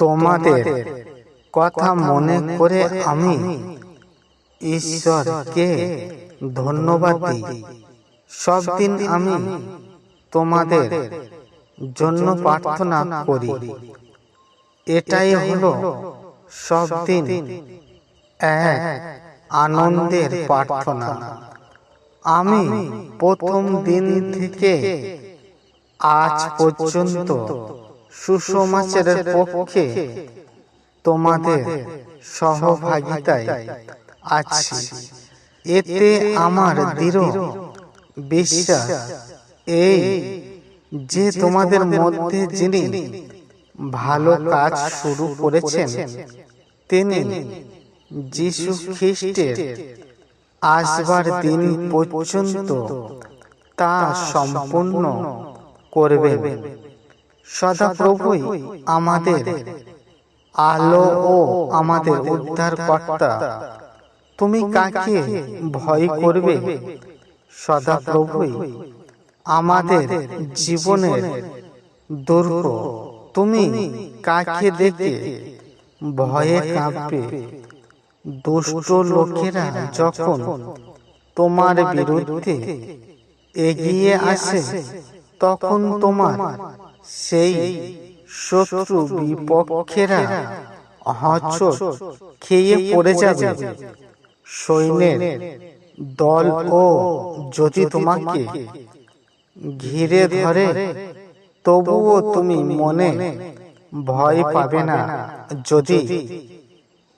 তোমাদের কথা মনে করে আমি ঈশ্বরকে ধন্যবাদ দিই। সব দিন আমি তোমাদের জন্য প্রার্থনা করি। এটাই হলো সব দিন এক আনন্দের প্রার্থনা। আমি প্রথম দিন থেকে আজ পর্যন্ত সুষমাচারের পক্ষে তোমাদের সহভাগিতায় আছি। এতে আমার দৃঢ় বিশ্বাস। এই যে তোমাদের মধ্যে যিনি ভালো কাজ শুরু করেছেন তিনি যিশু খ্রিস্টের আসবার দিন পর্যন্ত তা সম্পূর্ণ করবেন। সদাপ্রভুই আমাদের আলো ও আমাদের উদ্ধার কর্তা তুমি কাকে ভয় করবে? সদাপ্রভুই আমাদের জীবনের দুর্গ। তুমি কাকে দেখে ভয়ে কাঁপবে? দুষ্ট লোকেরা যখন তোমার বিরুদ্ধে এগিয়ে আসে, তখন তোমার সেই শত্রু বিপক্ষেরা হচট খেয়ে পড়ে যাবে। সৈন্যের দল ও যদি তোমাকে ঘিরে ধরে, তবুও তুমি মনে ভয় পাবে না। যদি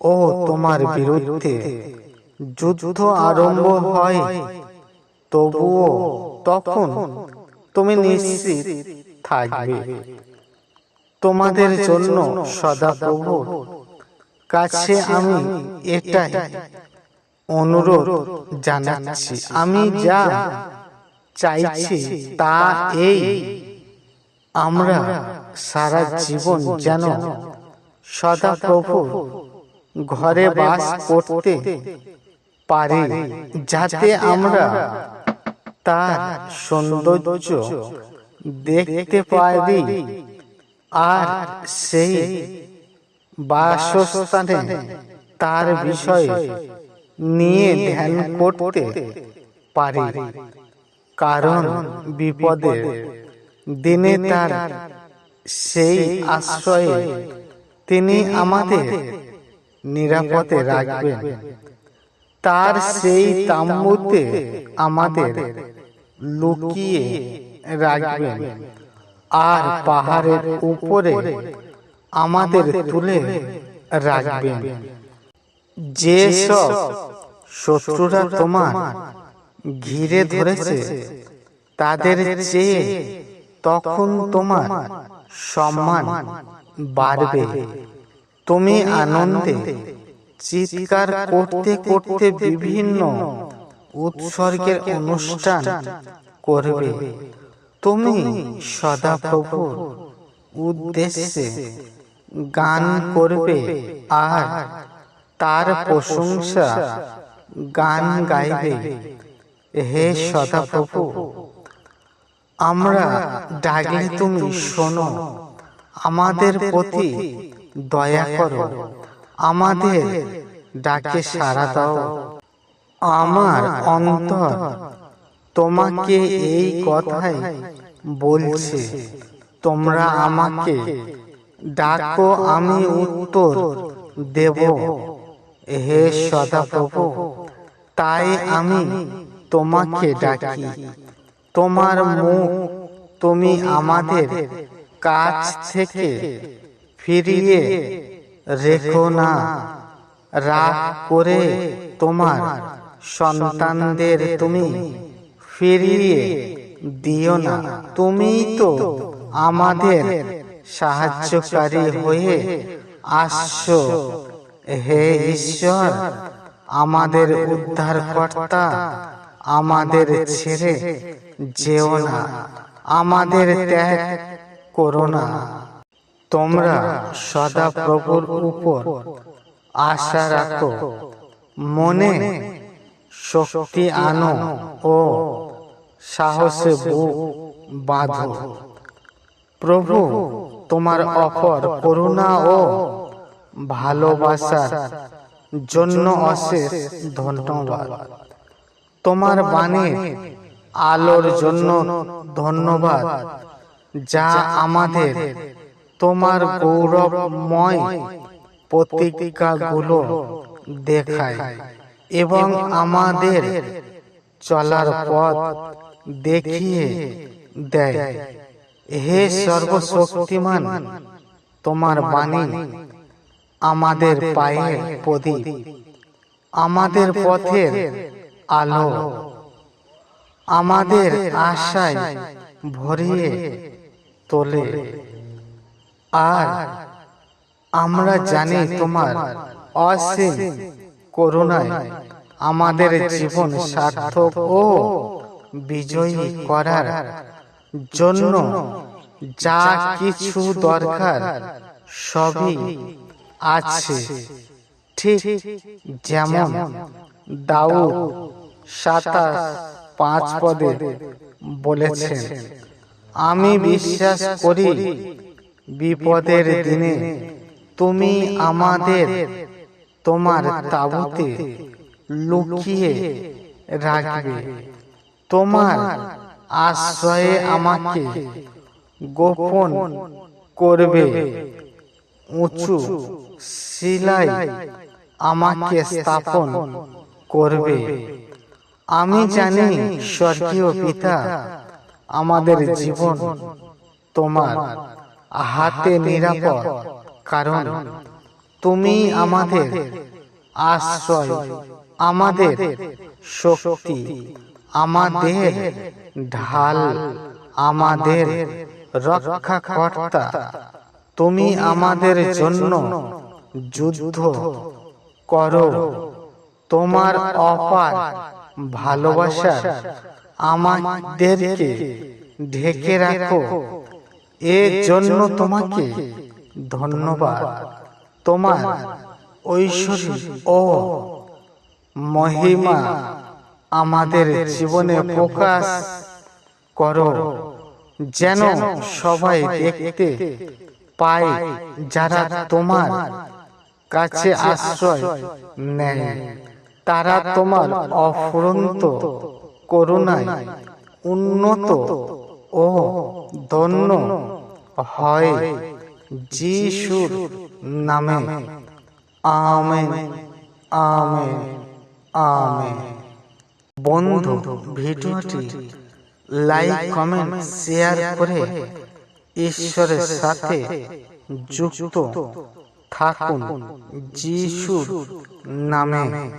ও তোমার বিরুদ্ধে যুদ্ধ আরম্ভ হয়, তবুও তখন তুমি নিশ্চিত থাকবে। তোমাদের জন্য সদাপ্রভুর কাছে আমি এটাই অনুরোধ জানাচ্ছি। আমি যা চাইছি তা এই। আমরা সারা জীবন যেন সদাপ্রভু ঘরে বাস করতে পারি। যাতে আমরা তার সৌন্দর্য দেখতে পারি আর সেই বাসস্থানে তার বিষয়ে নিয়ে ধ্যান করতে পারি। কারণ বিপদে দিনে তার সেই আশ্রয়ে তিনি আমাদের নিরাপদে রাখবেন। তার সেই তাম্বুতে আমাদের লুকিয়ে রাখবেন। আর পাহাড়ের উপরে আমাদের তুলে রাখবেন। যে সব শত্রুরা তোমার ঘিরে ধরেছে, তাদের চেয়ে তখন তোমার সম্মান বাড়বে। তুমি আনন্দে চিৎকার করতে করতে বিভিন্ন উৎসর্গের অনুষ্ঠান করবে। তুমি সদাপ্রভুর উদ্দেশ্যে গান করবে আর তার প্রশংসা গান গাইবে। হে সদা প্রভু আমরা ডাকলে তুমি শোনো, আমাদের প্রতি দয়া করো, আমাদের ডাকে সাড়া দাও। আমার অন্তর তোমাকে এই কথাই বলছে। তোমরা আমাকে ডাকো আমি উত্তর দেব। হে সদাপ্রভু তাই আমি তোমাকে ডাকি। তোমার মুখ তুমি আমাদের কাছ থেকে ফিরিয়ে রেখো না। রাগ করে তোমার সন্তানদের তুমি ফিরিয়ে দিও না। তুমি তো আমাদের সাহায্যকারী হয়ে আসছো। হে ঈশ্বর, আমাদের উদ্ধারকর্তা আমাদের ছেড়ে যেও না, আমাদের ত্যাগ করো না। তোমরা সদা প্রভুর উপর আশা রাখো। মনে শক্তি আনো ও সাহসে বাঁধো। প্রভু, তোমার অফর করুণা ও ভালোবাসার জন্য অশেষ ধন্যবাদ। তোমার বাণীর আলোর জন্য ধন্যবাদ, যা আমাদের তোমার গৌরবময় প্রতিজ্ঞাগুলো দেখায়। এবং আমাদের চলার পথ দেখিয়ে দেয়। হে সর্বশক্তিমান তোমার বাণী আমাদের পায়ের প্রদীপ। আমাদের পথের আলো। আমাদের আশায় ভরিয়ে তোলে। আর আমরা জানি তোমার অসীম করুণায় আমাদের জীবন সার্থক ও বিজয়ী করার জন্য যা কিছু দরকার সবই আছে। ঠিক যেমন দাউদ সাতাশ পাঁচ পদে বলেছেন আমি বিশ্বাস করি বিপদের দিনে তুমি আমাদের তোমার তাবুতে লুকিয়ে রাখবে। তোমার আশ্রয়ে আমাকে গোপন করবে। উঁচু শিলাই আমাকে স্থাপন করবে। আমি জানি স্বর্গীয় পিতা আমাদের জীবন তোমার হাতে নিরাপদ। কারণ তুমি আমাদের আশ্রয় আমাদের শক্তি আমাদের ঢাল আমাদের রক্ষাকর্তা। তুমি আমাদের জন্য যুদ্ধ করো। তোমার অপার ভালোবাসা আমাদেরকে ঢেকে রাখো। এর জন্য তোমাকে ধন্যবাদ। তোমার ঐশ্বর্য ও মহিমা আমাদের জীবনে প্রকাশ করো। যেন সবাই দেখতে পায় যারা তোমার কাছে আশ্রয় নেয়। তারা তোমার অফুরন্ত করুণায় উন্নত ও ধন্য হয়। যিশুর নামে। Amen amen amen. বন্ধু, ভিডিওটি লাইক, কমেন্ট, শেয়ার করে ঈশ্বরের সাথে যুক্ত থাকুন। যিশুর নামে।